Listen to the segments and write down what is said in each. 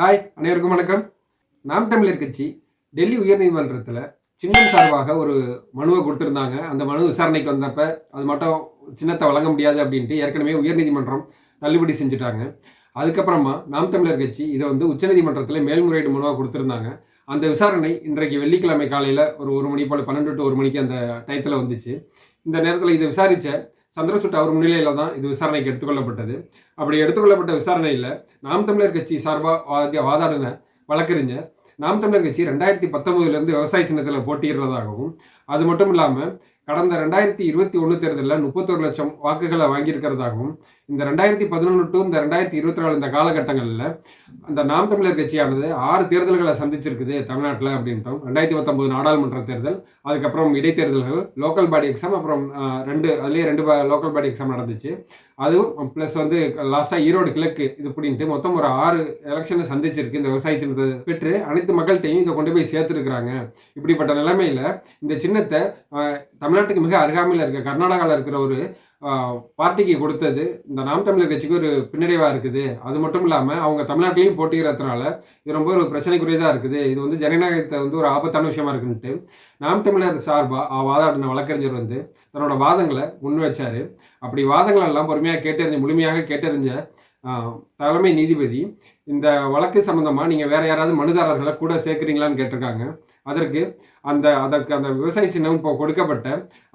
Hi அனைவருக்கும் வணக்கம். நாம் தமிழர் கட்சி டெல்லி உயர்நீதிமன்றத்தில் சின்னம் சார்பாக ஒரு மனுவை கொடுத்துருந்தாங்க. அந்த மனு விசாரணைக்கு வந்தப்ப அது மட்டும் சின்னத்தை வழங்க முடியாது அப்படின்ட்டு ஏற்கனவே உயர்நீதிமன்றம் தள்ளுபடி செஞ்சுட்டாங்க. அதுக்கப்புறமா நாம் தமிழர் கட்சி இதை வந்து உச்சநீதிமன்றத்தில் மேல்முறையீடு மனுவாக கொடுத்துருந்தாங்க. அந்த விசாரணை இன்றைக்கு வெள்ளிக்கிழமை காலையில் ஒரு ஒரு மணி போல் பன்னெண்டு டு ஒரு மணிக்கு அந்த டயத்தில் வந்துச்சு. இந்த நேரத்தில் இதை விசாரித்த சந்திரசூட் அவர் முன்னிலையில் தான் இது விசாரணைக்கு எடுத்துக்கொள்ளப்பட்டது. அப்படி எடுத்துக்கொள்ளப்பட்ட விசாரணையில் நாம் தமிழர் கட்சி சார்பாக வாதாடின வழக்கறிஞர் நாம் தமிழர் கட்சி ரெண்டாயிரத்தி பத்தொன்பதுலேருந்து விவசாய சின்னத்தில் போட்டியிடுறதாகவும் அது மட்டும் இல்லாமல் கடந்த ரெண்டாயிரத்தி இருபத்தி ஒன்று தேர்தலில் முப்பத்தொரு லட்சம் வாக்குகளை வாங்கியிருக்கிறதாகவும் இந்த ரெண்டாயிரத்தி பதினொன்று டு இந்த ரெண்டாயிரத்தி இருபத்தி நாலு இந்த காலகட்டங்களில் அந்த நாம் தமிழர் கட்சியானது ஆறு தேர்தல்களை சந்திச்சிருக்குது தமிழ்நாட்டில் அப்படின்ட்டோம் ரெண்டாயிரத்தி பத்தொன்பது நாடாளுமன்ற தேர்தல் அதுக்கப்புறம் இடைத்தேர்தல்கள் லோக்கல் பாடி எக்ஸாம் அப்புறம் ரெண்டு அதுலேயே ரெண்டு லோக்கல் பாடி எக்ஸாம் நடந்துச்சு. அதுவும் ப்ளஸ் வந்து லாஸ்ட்டாக ஈரோடு கிழக்கு இது அப்படின்ட்டு மொத்தம் ஒரு ஆறு எலெக்ஷனை சந்திச்சிருக்கு இந்த விவசாய சின்னத்தை பெற்று அனைத்து மக்கள்கிட்டையும் இதை கொண்டு போய் சேர்த்துருக்குறாங்க. இப்படிப்பட்ட நிலைமையில் இந்த சின்னத்தை தமிழ்நாட்டுக்கு மிக அருகாமையில் இருக்க கர்நாடகாவில் இருக்கிற ஒரு பார்ட்டிக்கு கொடுத்தது. இந்த நாம் தமிழர் கட்சிக்கு ஒரு பின்னடைவாக இருக்குது. அது மட்டும் இல்லாமல் அவங்க தமிழ்நாட்டிலையும் போட்டிக்கிறதுனால இது ரொம்ப ஒரு பிரச்சனைக்குரியதாக இருக்குது. இது வந்து ஜனநாயகத்தை வந்து ஒரு ஆபத்தான விஷயமா இருக்குன்ட்டு நாம் தமிழர் சார்பாக வாதாடின வழக்கறிஞர் வந்து தன்னோட வாதங்களை முன் வச்சார் அப்படி வாதங்கள் எல்லாம் பொறுமையாக கேட்டறிஞ்சு முழுமையாக கேட்டறிஞ்ச தலைமை நீதிபதி இந்த வழக்கு சம்பந்தமாக நீங்கள் வேறு யாராவது மனுதாரர்களை கூட சேர்க்குறீங்களான்னு கேட்டிருக்காங்க. அதற்கு அந்த அதற்கு அந்த விவசாய சின்னம் இப்போ கொடுக்கப்பட்ட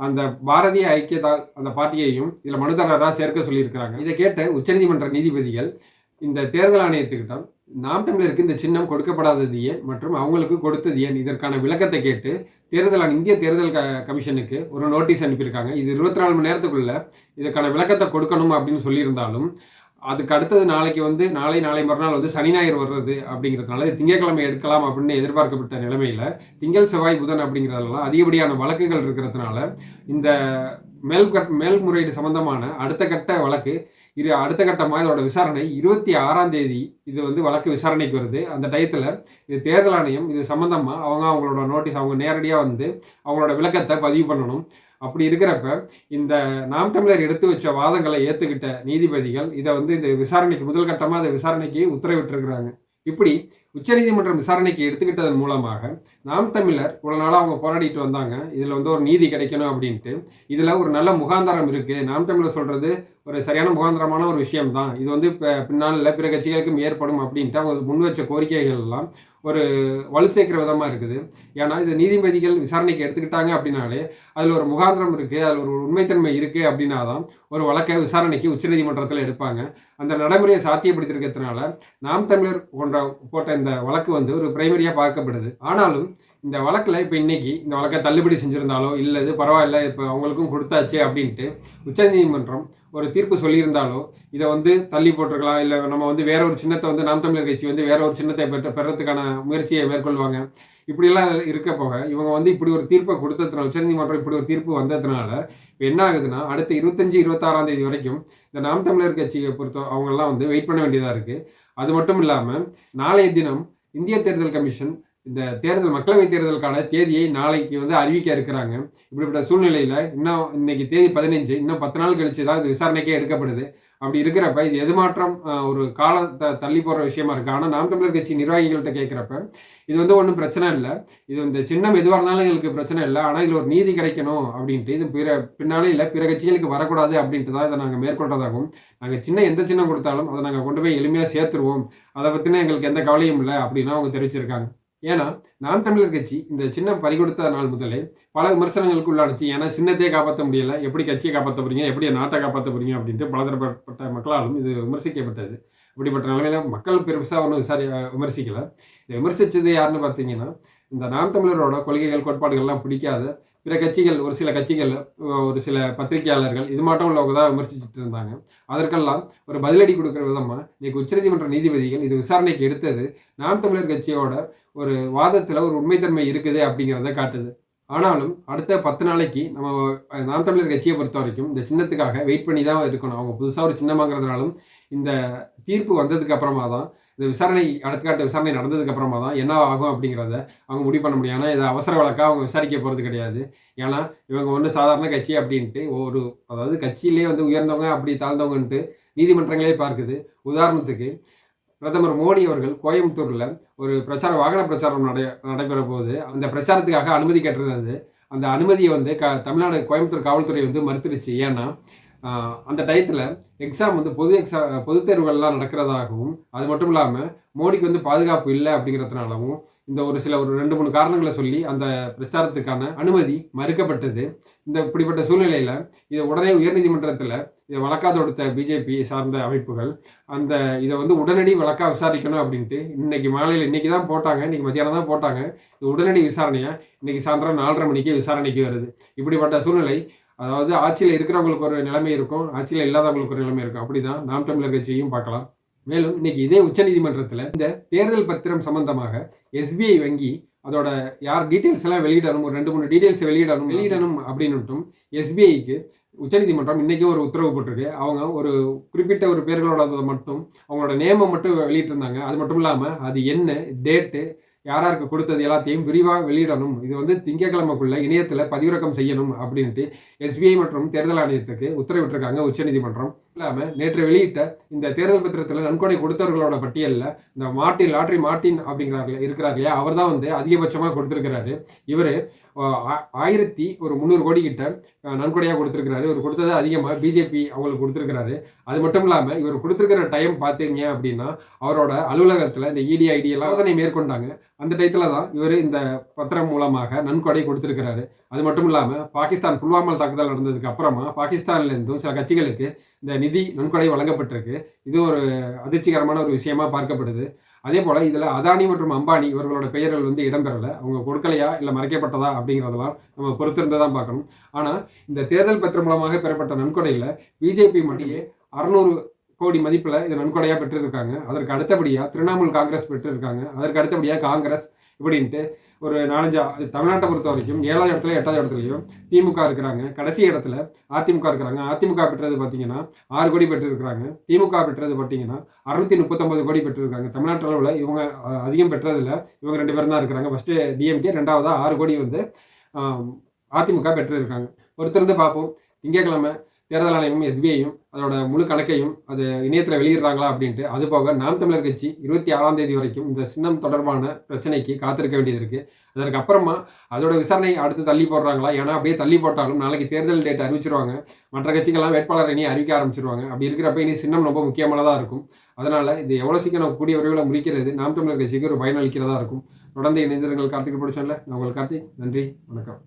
அந்த பாரதிய ஐக்கியதா அந்த பார்ட்டியையும் இதில் மனுதாரராக சேர்க்க சொல்லியிருக்கிறாங்க. இதை கேட்ட உச்சநீதிமன்ற நீதிபதிகள் இந்த தேர்தல் ஆணையத்துக்கிட்ட நாம் தமிழருக்கு இந்த சின்னம் கொடுக்கப்படாதது ஏன்? மற்றும் அவங்களுக்கு கொடுத்தது ஏன்? இதற்கான விளக்கத்தை கேட்டு தேர்தல் இந்திய தேர்தல் க கமிஷனுக்கு ஒரு நோட்டீஸ் அனுப்பியிருக்காங்க. இது இருபத்தி நாலு மணி நேரத்துக்குள்ள இதற்கான விளக்கத்தை கொடுக்கணும் அப்படின்னு சொல்லியிருந்தாலும் அதுக்கு அடுத்தது நாளைக்கு வந்து நாளை நாளை மறுநாள் வந்து சனி ஞாயிறு வர்றது அப்படிங்கிறதுனால திங்கட்கிழமை எடுக்கலாம் அப்படின்னு எதிர்பார்க்கப்பட்ட நிலைமையில் திங்கள் செவ்வாய் புதன் அப்படிங்கிறதெல்லாம் அதிகப்படியான வழக்குகள் இருக்கிறதுனால இந்த மேல் மேல்முறையீடு சம்பந்தமான அடுத்த கட்ட வழக்கு இது அடுத்த கட்டமாக இதோட விசாரணை இருபத்தி ஆறாம் தேதி இது வந்து வழக்கு விசாரணைக்கு வருது. அந்த டயத்தில் இது தேர்தல் ஆணையம் இது சம்பந்தமாக அவங்க அவங்களோட நோட்டீஸ் அவங்க நேரடியாக வந்து அவங்களோட விளக்கத்தை பதிவு பண்ணணும். அப்படி இருக்கிறப்ப இந்த நாம் தமிழர் எடுத்து வச்ச வாதங்களை ஏற்றுக்கிட்ட நீதிபதிகள் இதை வந்து இந்த விசாரணைக்கு முதல் கட்டமாக அந்த விசாரணைக்கு உத்தரவிட்டிருக்கிறாங்க. இப்படி உச்சநீதிமன்றம் விசாரணைக்கு எடுத்துக்கிட்டதன் மூலமாக நாம் தமிழர் இவ்வளோ நாளாக அவங்க போராடிட்டு வந்தாங்க. இதில் வந்து ஒரு நீதி கிடைக்கணும் அப்படின்ட்டு. இதில் ஒரு நல்ல முகாந்தாரம் இருக்குது நாம் தமிழர் சொல்கிறது ஒரு சரியான முகாந்திரமான ஒரு விஷயம் தான் இது வந்து இப்போ பின்னால் பிற கட்சிகளுக்கும் ஏற்படும் அப்படின்ட்டு அவங்க முன் வச்ச கோரிக்கைகள் எல்லாம் ஒரு வலு சேர்க்கிற விதமாக இருக்குது. ஏன்னா இது நீதிபதிகள் விசாரணைக்கு எடுத்துக்கிட்டாங்க அப்படின்னாலே அதில் ஒரு முகாந்திரம் இருக்குது அதில் ஒரு உண்மைத்தன்மை இருக்குது அப்படின்னா தான் ஒரு வழக்கை விசாரணைக்கு உச்சநீதிமன்றத்தில் எடுப்பாங்க. அந்த நடைமுறையை சாத்தியப்படுத்திருக்கிறதுனால நாம் தமிழர் போன்ற போட்ட இந்த வழக்கு வந்து ஒரு பிரைமரியாக பார்க்கப்படுது. ஆனாலும் இந்த வழக்கில் இப்போ இன்னைக்கு இந்த வழக்கை தள்ளுபடி செஞ்சுருந்தாலோ இல்லை இது பரவாயில்ல இப்போ அவங்களுக்கும் கொடுத்தாச்சு அப்படின்ட்டு உச்சநீதிமன்றம் ஒரு தீர்ப்பு சொல்லியிருந்தாலோ இதை வந்து தள்ளி போட்டிருக்கலாம். இல்லை நம்ம வந்து வேற ஒரு சின்னத்தை வந்து நாம் தமிழர் கட்சி வந்து வேற ஒரு சின்னத்தை பெற்ற பெறத்துக்கான முயற்சியை மேற்கொள்வாங்க. இப்படியெல்லாம் இருக்க போக இவங்க வந்து இப்படி ஒரு தீர்ப்பை கொடுத்ததுனால உச்சநீதிமன்றம் இப்படி ஒரு தீர்ப்பு வந்ததுனால இப்போ என்ன ஆகுதுன்னா அடுத்த இருபத்தஞ்சி இருபத்தாறாம் தேதி வரைக்கும் இந்த நாம் தமிழர் கட்சியை பொறுத்த அவங்கெல்லாம் வந்து வெயிட் பண்ண வேண்டியதாக இருக்குது அது மட்டும் இல்லாமல் நாளைய தினம் இந்திய தேர்தல் கமிஷன் இந்த தேர்தல் மக்களவை தேர்தலுக்கான தேதியை நாளைக்கு வந்து அறிவிக்க இருக்கிறாங்க. இப்படிப்பட்ட சூழ்நிலையில் இன்னும் இன்னைக்கு தேதி பதினஞ்சு இன்னும் பத்து நாள் கழிச்சு தான் இது விசாரணைக்கே எடுக்கப்படுது. அப்படி இருக்கிறப்ப இது எதுமாற்றம் ஒரு காலத்தை தள்ளி போடுற விஷயமா இருக்கு. ஆனால் நாம் தமிழர் கட்சி நிர்வாகிகள்கிட்ட கேட்குறப்ப இது வந்து ஒன்றும் பிரச்சனை இல்லை. இது இந்த சின்னம் எதுவாக இருந்தாலும் எங்களுக்கு பிரச்சனை இல்லை. ஆனால் இதில் ஒரு நீதி கிடைக்கணும் அப்படின்ட்டு இது பிற பின்னாலே இல்லை. பிற கட்சிகளுக்கு வரக்கூடாது அப்படின்ட்டு தான் இதை நாங்கள் மேற்கொள்றதாகவும் நாங்கள் சின்ன எந்த சின்னம் கொடுத்தாலும் அதை நாங்கள் கொண்டு போய் எளிமையாக சேர்த்துருவோம். அதை பற்றின எங்களுக்கு எந்த கவலையும் இல்லை அப்படின்னு அவங்க தெரிவிச்சிருக்காங்க. ஏன்னா நாம் தமிழர் கட்சி இந்த சின்னம் பறிகொடுத்த நாள் முதலே பல விமர்சனங்களுக்கு உள்ளானுச்சு. ஏன்னா சின்னத்தையே காப்பாற்ற முடியல. எப்படி கட்சியை காப்பாற்ற போறீங்க? எப்படி நாட்டை காப்பாற்ற போறீங்க? அப்படின்ட்டு பலதரப்பட்ட மக்களாலும் இது விமர்சிக்கப்பட்டது. இப்படிப்பட்ட நிலைமையில மக்கள் பெருசாக ஒன்றும் விசாரி விமர்சிக்கல. இதை விமர்சித்தது யாருன்னு பார்த்தீங்கன்னா இந்த நாம் தமிழரோட கொள்கைகள் கோட்பாடுகள்லாம் பிடிக்காத பிற கட்சிகள் ஒரு சில கட்சிகள் ஒரு சில பத்திரிகையாளர்கள் இது மட்டும் உள்ளவங்க தான் விமர்சிச்சுட்டு இருந்தாங்க. அதற்கெல்லாம் ஒரு பதிலடி கொடுக்குற விதமாக இன்னைக்கு உச்சநீதிமன்ற நீதிபதிகள் இது விசாரணைக்கு எடுத்தது நாம் தமிழர் கட்சியோட ஒரு வாதத்தில் ஒரு உண்மைத்தன்மை இருக்குது அப்படிங்கிறத காட்டுது. ஆனாலும் அடுத்த பத்து நாளைக்கு நம்ம நாம் தமிழர் கட்சியை பொறுத்த வரைக்கும் இந்த சின்னத்துக்காக வெயிட் பண்ணி தான் இருக்கணும். அவங்க புதுசாக ஒரு சின்னம் வாங்குறதுனாலும் இந்த தீர்ப்பு வந்ததுக்கு அப்புறமா தான் இந்த விசாரணை அடுத்த விசாரணை நடந்ததுக்கு அப்புறமா தான் என்ன ஆகும் அப்படிங்கிறத அவங்க முடிவு பண்ண முடியும். ஆனால் இதை அவசர வழக்காக அவங்க விசாரிக்க போகிறது கிடையாது. ஏன்னா இவங்க ஒன்று சாதாரண கட்சி அப்படின்ட்டு ஒரு அதாவது கட்சியிலே வந்து உயர்ந்தவங்க அப்படி தாழ்ந்தவங்கன்ட்டு நீதிமன்றங்களே பார்க்குது. உதாரணத்துக்கு பிரதமர் மோடி அவர்கள் கோயம்புத்தூரில் ஒரு பிரச்சார வாகன பிரச்சாரம் நடை நடைபெற போது அந்த பிரச்சாரத்துக்காக அனுமதி கேட்டிருந்தது. அந்த அனுமதியை வந்து க தமிழ்நாடு கோயம்புத்தூர் காவல்துறை வந்து மறுத்துருச்சு ஏன்னா அந்த டயத்தில் எக்ஸாம் வந்து பொது எக்ஸாம் பொதுத் தேர்வுகள்லாம் நடக்கிறதாகவும் அது மட்டும் இல்லாமல் மோடிக்கு வந்து பாதுகாப்பு இல்லை அப்படிங்கிறதுனாலவும் இந்த ஒரு சில ஒரு ரெண்டு மூணு காரணங்களை சொல்லி அந்த பிரச்சாரத்துக்கான அனுமதி மறுக்கப்பட்டது. இந்த இப்படிப்பட்ட சூழ்நிலையில் இதை உடனே உயர்நீதிமன்றத்தில் இதை வழக்கா தொடுத்த பிஜேபி சார்ந்த அமைப்புகள் அந்த இதை வந்து உடனடி வழக்கா விசாரிக்கணும் அப்படின்ட்டு இன்னைக்கு மாலையில் இன்னைக்கு தான் போட்டாங்க இன்னைக்கு மத்தியானம் தான் போட்டாங்க. இது உடனடி விசாரணையாக இன்னைக்கு சாயந்தரம் நாலரை மணிக்கே விசாரணைக்கு வருது. இப்படிப்பட்ட சூழ்நிலை அதாவது ஆட்சியில் இருக்கிறவங்களுக்கு ஒரு நிலைமை இருக்கும் ஆட்சியில் இல்லாதவங்களுக்கு ஒரு நிலைமை இருக்கும். அப்படிதான் நாம் தமிழர் கட்சியையும் பார்க்கலாம். மேலும் இன்னைக்கு இதே உச்சநீதிமன்றத்தில் இந்த தேர்தல் பத்திரம் சம்பந்தமாக எஸ்பிஐ வங்கி அதோட யார் டீட்டெயில்ஸ் எல்லாம் வெளியிடணும் ஒரு ரெண்டு மூணு டீட்டெயில்ஸ் வெளியிடணும் வெளியிடணும் அப்படின்னுட்டும் எஸ்பிஐக்கு உச்சநீதிமன்றம் இன்றைக்கும் ஒரு உத்தரவு போட்டிருக்கு. அவங்க ஒரு குறிப்பிட்ட ஒரு பேர்களோட மட்டும் அவங்களோட நேமை மட்டும் வெளியிட்டிருந்தாங்க. அது மட்டும் இல்லாமல் அது என்ன டேட்டு யார் யாருக்கு கொடுத்தது எல்லாத்தையும் விரிவாக வெளியிடணும். இது வந்து திங்கக்கிழமைக்குள்ள இணையத்தில் பதிவிறக்கம் செய்யணும் அப்படின்ட்டு எஸ்பிஐ மற்றும் தேர்தல் ஆணையத்துக்கு உத்தரவிட்டிருக்காங்க உச்சநீதிமன்றம். இல்லாமல் நேற்று வெளியிட்ட இந்த தேர்தல் பத்திரத்தில் நன்கொடை கொடுத்தவர்களோட பட்டியலில் இந்த மார்ட்டின் லாட்ரி மார்ட்டின் அப்படிங்கிறார்கள் இருக்கிறார் இல்லையா அவர் தான் வந்து அதிகபட்சமாக கொடுத்துருக்கிறாரு. இவர் ஆயிரத்தி ஒரு முந்நூறு கோடி கிட்ட நன்கொடையாக கொடுத்துருக்கிறாரு. இவர் கொடுத்தது அதிகமாக பிஜேபி அவங்களுக்கு கொடுத்துருக்கிறாரு. அது மட்டும் இல்லாமல் இவர் கொடுத்துருக்கிற டைம் பார்த்தீங்க அப்படின்னா அவரோட அலுவலகத்தில் இந்த இடி ஐடி சோதனை மேற்கொண்டாங்க. அந்த டயத்தில் தான் இவர் இந்த பத்திரம் மூலமாக நன்கொடை கொடுத்துருக்கிறாரு. அது மட்டும் இல்லாமல் பாகிஸ்தான் புல்வாமா தாக்குதல் நடந்ததுக்கு அப்புறமா பாகிஸ்தான்லேருந்தும் சில கட்சிகளுக்கு இந்த நிதி நன்கொடை வழங்கப்பட்டிருக்கு. இது ஒரு அதிர்ச்சிகரமான ஒரு விஷயமா பார்க்கப்படுது. அதே போல் இதில் அதானி மற்றும் அம்பானி இவர்களோட பெயர்கள் வந்து இடம்பெறலை. அவங்க கொடுக்கலையா இல்லை மறைக்கப்பட்டதா அப்படிங்கிறதெல்லாம் நம்ம பொறுத்திருந்து தான் பார்க்கணும். ஆனால் இந்த தேர்தல் பத்திரம் மூலமாக பெறப்பட்ட நன்கொடையில் பிஜேபி மணியே அறுநூறு கோடி மதிப்பில் இதை நன்கொடையாக பெற்றிருக்காங்க. அதற்கு அடுத்தபடியாக திரிணாமுல் காங்கிரஸ் பெற்றிருக்காங்க. அதற்கு அடுத்தபடியாக காங்கிரஸ் இப்படின்ட்டு ஒரு நாலஞ்சு தமிழ்நாட்டை பொறுத்த வரைக்கும் ஏழாவது இடத்துல எட்டாவது இடத்துலையும் திமுக இருக்கிறாங்க. கடைசி இடத்துல அதிமுக இருக்கிறாங்க. அதிமுக பெற்றது பார்த்தீங்கன்னா ஆறு கோடி பெற்றிருக்கிறாங்க. திமுக பெற்றது பார்த்தீங்கன்னா அறுநூத்தி முப்பத்தொம்பது கோடி பெற்றிருக்காங்க. தமிழ்நாட்டு அளவில் இவங்க அதிகம் பெற்றதில் இவங்க ரெண்டு பேரும் தான் இருக்கிறாங்க. ஃபஸ்ட்டு டிஎம்கே ரெண்டாவதாக ஆறு கோடி வந்து அதிமுக பெற்றிருக்காங்க. பொறுத்திருந்து பார்ப்போம். திங்கட்கிழமை தேர்தல் ஆணையமும் எஸ்பிஐயும் அதோட முழு கணக்கையும் அது இணையத்தில் வெளியிடுறாங்களா அப்படின்ட்டு அது போக நாம் தமிழர் கட்சி இருபத்தி ஆறாம் தேதி வரைக்கும் இந்த சின்னம் தொடர்பான பிரச்சனைக்கு காத்திருக்க வேண்டியது இருக்கு. அதற்கு அப்புறமா அதோட விசாரணை அடுத்து தள்ளி போடுறாங்களா? ஏன்னா அப்படியே தள்ளி போட்டாலும் நாளைக்கு தேர்தல் டேட் அறிவிச்சிருவாங்க. மற்ற கட்சிகள்லாம் வேட்பாளர் இனி அறிவிக்க ஆரம்பிச்சிருவாங்க. அப்படி இருக்கிறப்ப இனி சின்னம் ரொம்ப முக்கியமானதாக இருக்கும். அதனால இது எவ்வளோ சீக்கிரம் கூடிய விரைவில் முடிக்கிறது நாம் தமிழர் கட்சிக்கு ஒரு பயனளிக்கிறதா இருக்கும். தொடர்ந்து இணைந்திருங்கள் கார்த்திக் பிடிச்சோம்ல நான் உங்களுக்கு கார்த்திக். நன்றி. வணக்கம்.